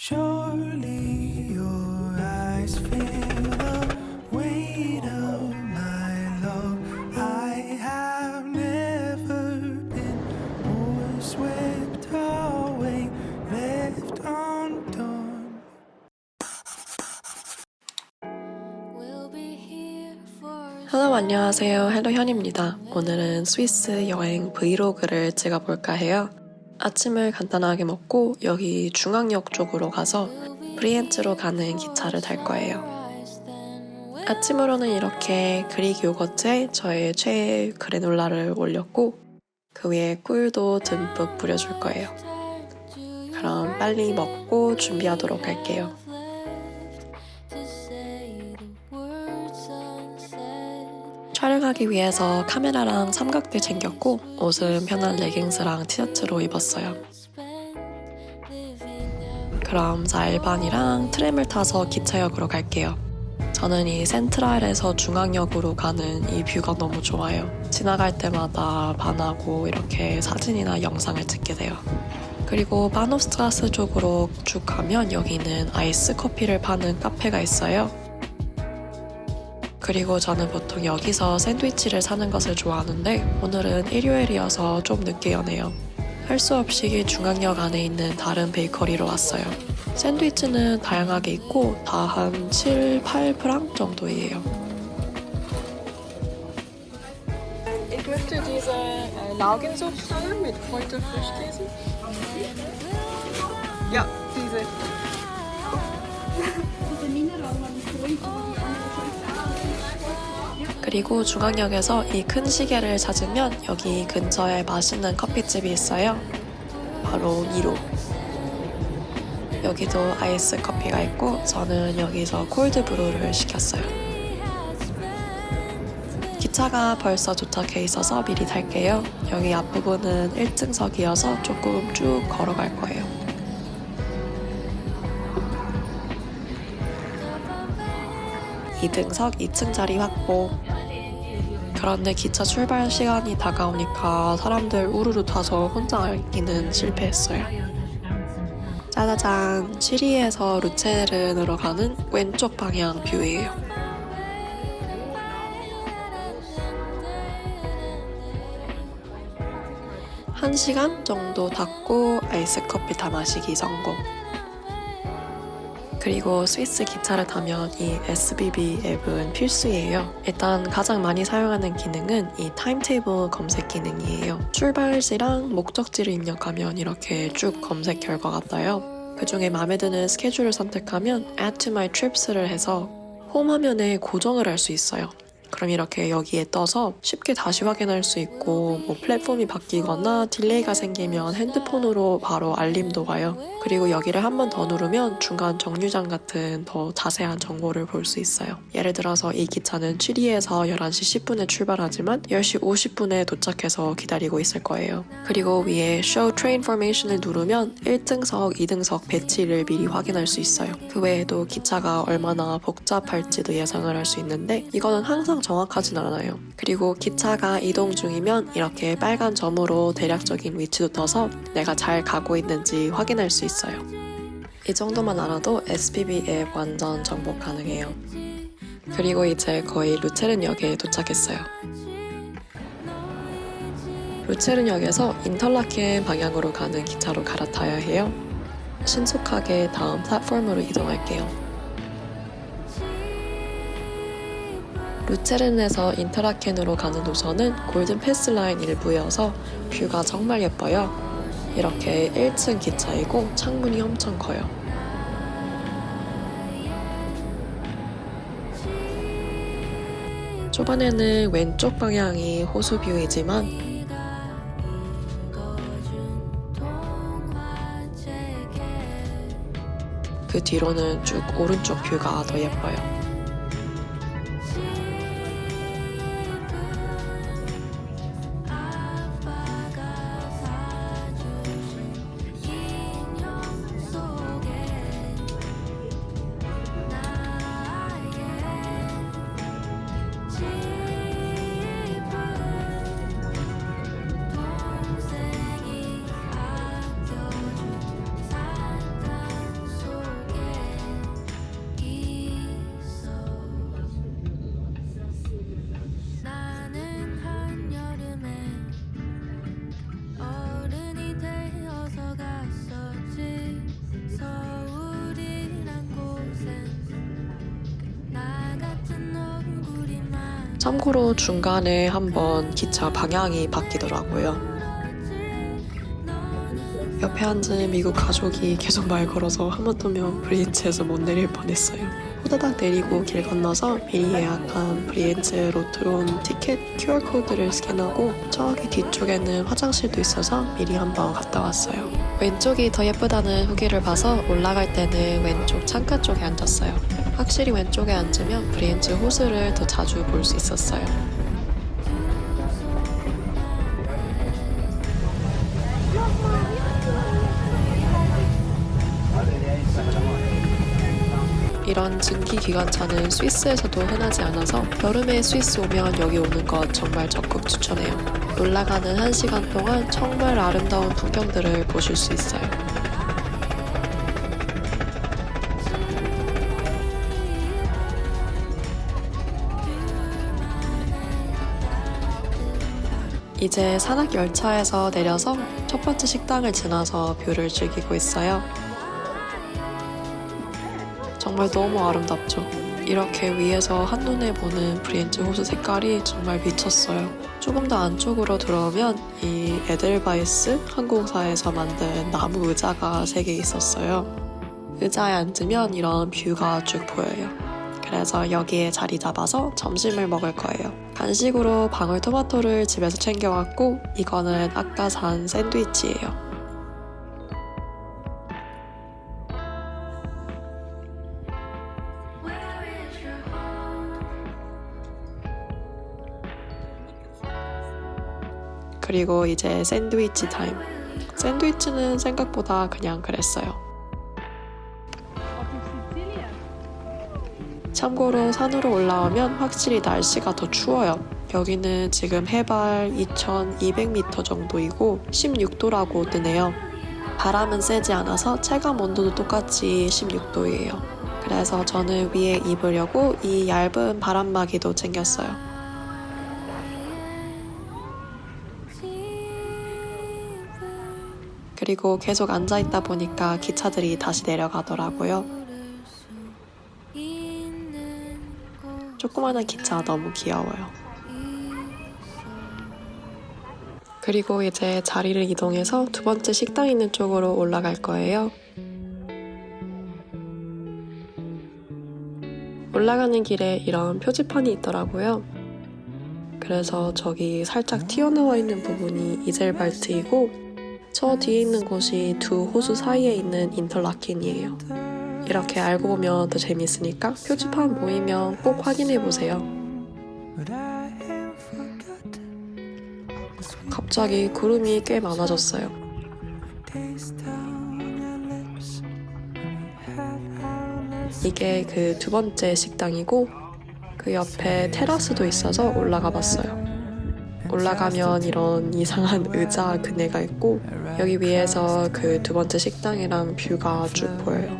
Surely your eyes feel the weight of my love. I have never been more swept away, left undone. We'll be here for 헬로 안녕하세요 헬로 현입니다 오늘은 스위스 여행 브이로그를 찍어볼까 해요 아침을 간단하게 먹고 여기 중앙역 쪽으로 가서 브리엔츠로 가는 기차를 탈 거예요. 아침으로는 이렇게 그릭 요거트에 저의 최애 그래놀라를 올렸고 그 위에 꿀도 듬뿍 뿌려줄 거예요. 그럼 빨리 먹고 준비하도록 할게요 촬영하기 위해서 카메라랑 삼각대 챙겼고 옷은 편한 레깅스랑 티셔츠로 입었어요. 그럼 4일 반이랑 트램을 타서 기차역으로 갈게요. 저는 이 센트랄에서 중앙역으로 가는 이 뷰가 너무 좋아요. 지나갈 때마다 반하고 이렇게 사진이나 영상을 찍게 돼요. 그리고 바노스트라스 쪽으로 쭉 가면 여기는 아이스 커피를 파는 카페가 있어요. 그리고 저는 보통 여기서 샌드위치를 사는 것을 좋아하는데 오늘은 일요일이어서 좀 늦게 여네요. 할 수 없이 중앙역 안에 있는 다른 베이커리로 왔어요. 샌드위치는 다양하게 있고 다 한 7, 8프랑 정도예요. Ich möchte diese Laugensuppe mit Kräuterfrischkäse. Ja, diese. 그리고 중앙역에서 이 큰 시계를 찾으면 여기 근처에 맛있는 커피집이 있어요. 바로 2로. 여기도 아이스 커피가 있고 저는 여기서 콜드 브루를 시켰어요. 기차가 벌써 도착해 있어서 미리 탈게요. 여기 앞부분은 1등석이어서 조금 쭉 걸어갈 거예요. 이등석 2층 자리 확보. 그런데 기차 출발 시간이 다가오니까 사람들 우르르 타서 혼자 있기는 실패했어요. 짜자잔, 취리에서 루체른으로 가는 왼쪽 방향 뷰예요. 한 시간 정도 닫고 아이스 커피 다 마시기 성공. 그리고 스위스 기차를 타면 이 SBB 앱은 필수예요. 일단 가장 많이 사용하는 기능은 이 타임테이블 검색 기능이에요. 출발지랑 목적지를 입력하면 이렇게 쭉 검색 결과가 떠요. 그 중에 마음에 드는 스케줄을 선택하면 Add to my trips를 해서 홈 화면에 고정을 할 수 있어요. 그럼 이렇게 여기에 떠서 쉽게 다시 확인할 수 있고 뭐 플랫폼이 바뀌거나 딜레이가 생기면 핸드폰으로 바로 알림도 와요. 그리고 여기를 한 번 더 누르면 중간 정류장 같은 더 자세한 정보를 볼 수 있어요. 예를 들어서 이 기차는 취리에서 11시 10분에 출발하지만 10시 50분에 도착해서 기다리고 있을 거예요. 그리고 위에 Show Train Formation을 누르면 1등석, 2등석 배치를 미리 확인할 수 있어요. 그 외에도 기차가 얼마나 복잡할지도 예상을 할 수 있는데 이거는 항상 정확하진 않아요. 그리고 기차가 이동 중이면 이렇게 빨간 점으로 대략적인 위치도 떠서 내가 잘 가고 있는지 확인할 수 있어요. 이 정도만 알아도 SPB 앱 완전 정복 가능해요. 그리고 이제 거의 루체른역에 도착했어요. 루체른역에서 인터라켄 방향으로 가는 기차로 갈아타야 해요. 신속하게 다음 플랫폼으로 이동할게요. 루체른에서 인터라켄으로 가는 노선은 골든 패스 라인 일부여서 뷰가 정말 예뻐요. 이렇게 1층 기차이고 창문이 엄청 커요. 초반에는 왼쪽 방향이 호수 뷰이지만 그 뒤로는 쭉 오른쪽 뷰가 더 예뻐요. 참고로 중간에 한번 기차 방향이 바뀌더라고요. 옆에 앉은 미국 가족이 계속 말 걸어서 하마터면 브리엔츠에서 못 내릴 뻔했어요. 호다닥 내리고 길 건너서 미리 예약한 브리엔츠 로트론 티켓 QR코드를 스캔하고 저기 뒤쪽에는 화장실도 있어서 미리 한번 갔다 왔어요. 왼쪽이 더 예쁘다는 후기를 봐서 올라갈 때는 왼쪽 창가 쪽에 앉았어요. 확실히 왼쪽에 앉으면 브리엔츠 호수를 더 자주 볼 수 있었어요. 이런 증기 기관차는 스위스에서도 흔하지 않아서 여름에 스위스 오면 여기 오는 것 정말 적극 추천해요. 올라가는 1시간 동안 정말 아름다운 풍경들을 보실 수 있어요. 이제 산악 열차에서 내려서 첫 번째 식당을 지나서 뷰를 즐기고 있어요. 정말 너무 아름답죠. 이렇게 위에서 한눈에 보는 브리엔츠 호수 색깔이 정말 미쳤어요. 조금 더 안쪽으로 들어오면 이 에델바이스 항공사에서 만든 나무 의자가 세개 있었어요. 의자에 앉으면 이런 뷰가 쭉 보여요. 그래서 여기에 자리 잡아서 점심을 먹을 거예요. 간식으로 방울토마토를 집에서 챙겨왔고 이거는 아까 산 샌드위치예요. 그리고 이제 샌드위치 타임. 샌드위치는 생각보다 그냥 그랬어요. 참고로 산으로 올라오면 확실히 날씨가 더 추워요. 여기는 지금 해발 2200m 정도이고 16도라고 뜨네요. 바람은 세지 않아서 체감 온도도 똑같이 16도예요. 그래서 저는 위에 입으려고 이 얇은 바람막이도 챙겼어요. 그리고 계속 앉아 있다 보니까 기차들이 다시 내려가더라고요. 조그마한 기차 너무 귀여워요. 그리고 이제 자리를 이동해서 두 번째 식당 있는 쪽으로 올라갈 거예요. 올라가는 길에 이런 표지판이 있더라고요. 그래서 저기 살짝 튀어나와 있는 부분이 이젤발트이고 저 뒤에 있는 곳이 두 호수 사이에 있는 인터라켄이에요. 이렇게 알고 보면 더 재밌으니까 표지판 보이면 꼭 확인해 보세요. 갑자기 구름이 꽤 많아졌어요. 이게 그 두 번째 식당이고 그 옆에 테라스도 있어서 올라가 봤어요. 올라가면 이런 이상한 의자 그네가 있고 여기 위에서 그 두 번째 식당이랑 뷰가 쭉 보여요.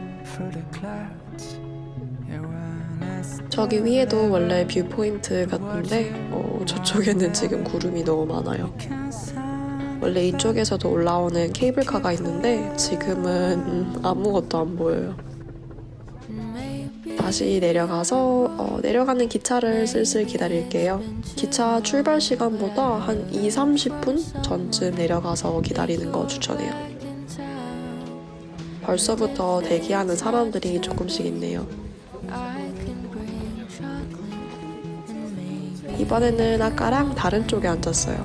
저기 위에도 원래 뷰 포인트 같은데 어, 저쪽에는 지금 구름이 너무 많아요. 원래 이쪽에서도 올라오는 케이블카가 있는데 지금은 음, 아무것도 안 보여요. 다시 내려가서 어, 내려가는 기차를 슬슬 기다릴게요. 기차 출발 시간보다 한 2, 30분 전쯤 내려가서 기다리는 거 추천해요. 벌써부터 대기하는 사람들이 조금씩 있네요. 이번에는 아까랑 다른 쪽에 앉았어요.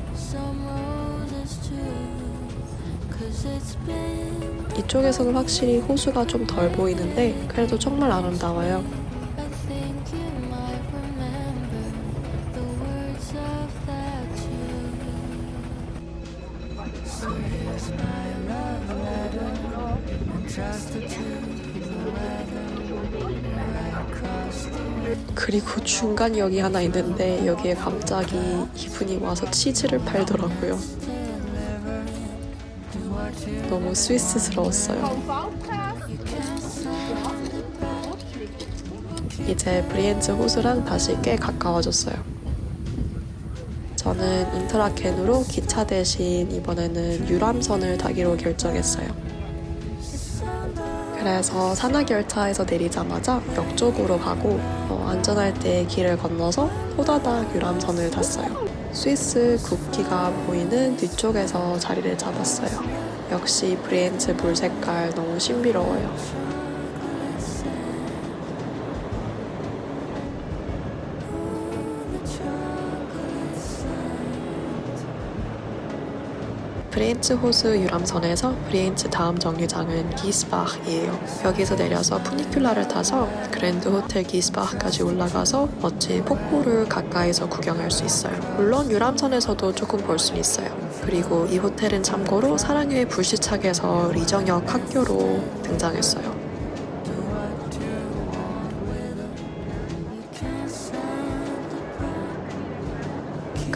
이쪽에서는 확실히 호수가 좀 덜 보이는데 그래도 정말 아름다워요. 그리고 중간 역이 하나 있는데 여기에 갑자기 이분이 와서 치즈를 팔더라고요. 너무 스위스스러웠어요. 이제 브리엔츠 호수랑 다시 꽤 가까워졌어요. 저는 인터라켄으로 기차 대신 이번에는 유람선을 타기로 결정했어요. 그래서 산악열차에서 내리자마자 역 쪽으로 가고 어, 안전할 때 길을 건너서 호다닥 유람선을 탔어요. 스위스 국기가 보이는 뒤쪽에서 자리를 잡았어요. 역시 브리엔츠 물 색깔 너무 신비로워요. 브리엔츠 호수 유람선에서 브리엔츠 다음 정류장은 기스바흐이에요. 여기서 내려서 푸니큘라를 타서 그랜드 호텔 기스바흐까지 올라가서 멋진 폭포를 가까이서 구경할 수 있어요. 물론 유람선에서도 조금 볼 수 있어요. 그리고 이 호텔은 참고로 사랑의 불시착에서 리정역 학교로 등장했어요.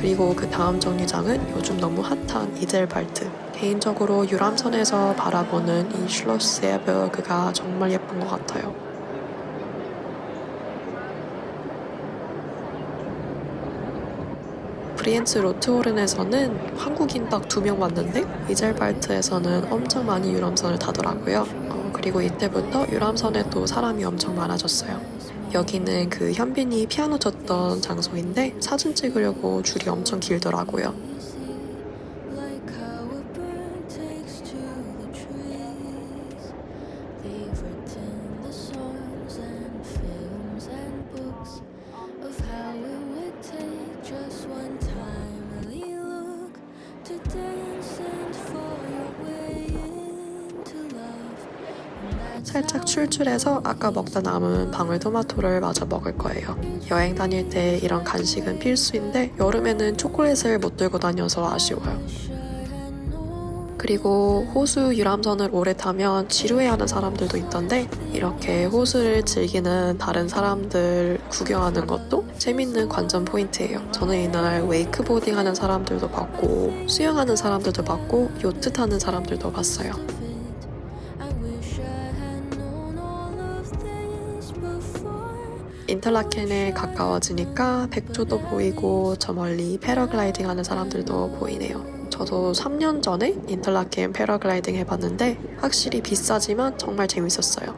그리고 그 다음 정류장은 요즘 너무 핫한 이젤발트. 개인적으로 유람선에서 바라보는 이 슐로스에버그가 정말 예쁜 것 같아요. 브리엔츠 로트호른에서는 한국인 딱 두 명 왔는데 이젤발트에서는 엄청 많이 유람선을 타더라고요. 어, 그리고 이때부터 유람선에 또 사람이 엄청 많아졌어요. 여기는 그 현빈이 피아노 쳤던 장소인데 사진 찍으려고 줄이 엄청 길더라고요. 살짝 출출해서 아까 먹다 남은 방울토마토를 마저 먹을 거예요. 여행 다닐 때 이런 간식은 필수인데 여름에는 초콜릿을 못 들고 다녀서 아쉬워요. 그리고 호수 유람선을 오래 타면 지루해하는 사람들도 있던데 이렇게 호수를 즐기는 다른 사람들 구경하는 것도 재밌는 관전 포인트예요. 저는 이날 웨이크보딩 하는 사람들도 봤고 수영하는 사람들도 봤고 요트 타는 사람들도 봤어요. 인터라켄에 가까워지니까 백조도 보이고 저 멀리 패러글라이딩 하는 사람들도 보이네요. 저도 3년 전에 인터라켄 패러글라이딩 해봤는데 확실히 비싸지만 정말 재밌었어요.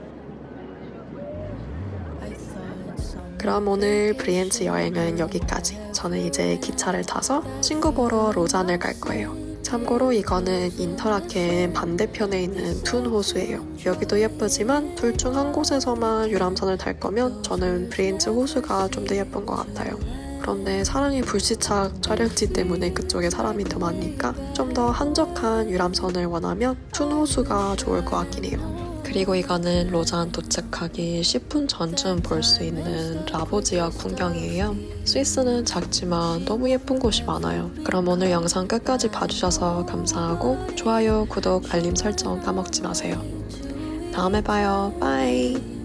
그럼 오늘 브리엔츠 여행은 여기까지. 저는 이제 기차를 타서 친구 보러 로잔을 갈 거예요. 참고로 이거는 인터라켄 반대편에 있는 툰 호수예요. 여기도 예쁘지만 둘 중 한 곳에서만 유람선을 탈 거면 저는 브리엔츠 호수가 좀 더 예쁜 것 같아요. 그런데 사랑의 불시착 촬영지 때문에 그쪽에 사람이 더 많으니까 좀 더 한적한 유람선을 원하면 툰 호수가 좋을 것 같긴 해요. 그리고 이거는 로잔 도착하기 10분 전쯤 볼 수 있는 라보 지역 풍경이에요. 스위스는 작지만 너무 예쁜 곳이 많아요. 그럼 오늘 영상 끝까지 봐주셔서 감사하고 좋아요, 구독, 알림 설정 까먹지 마세요. 다음에 봐요. 빠이.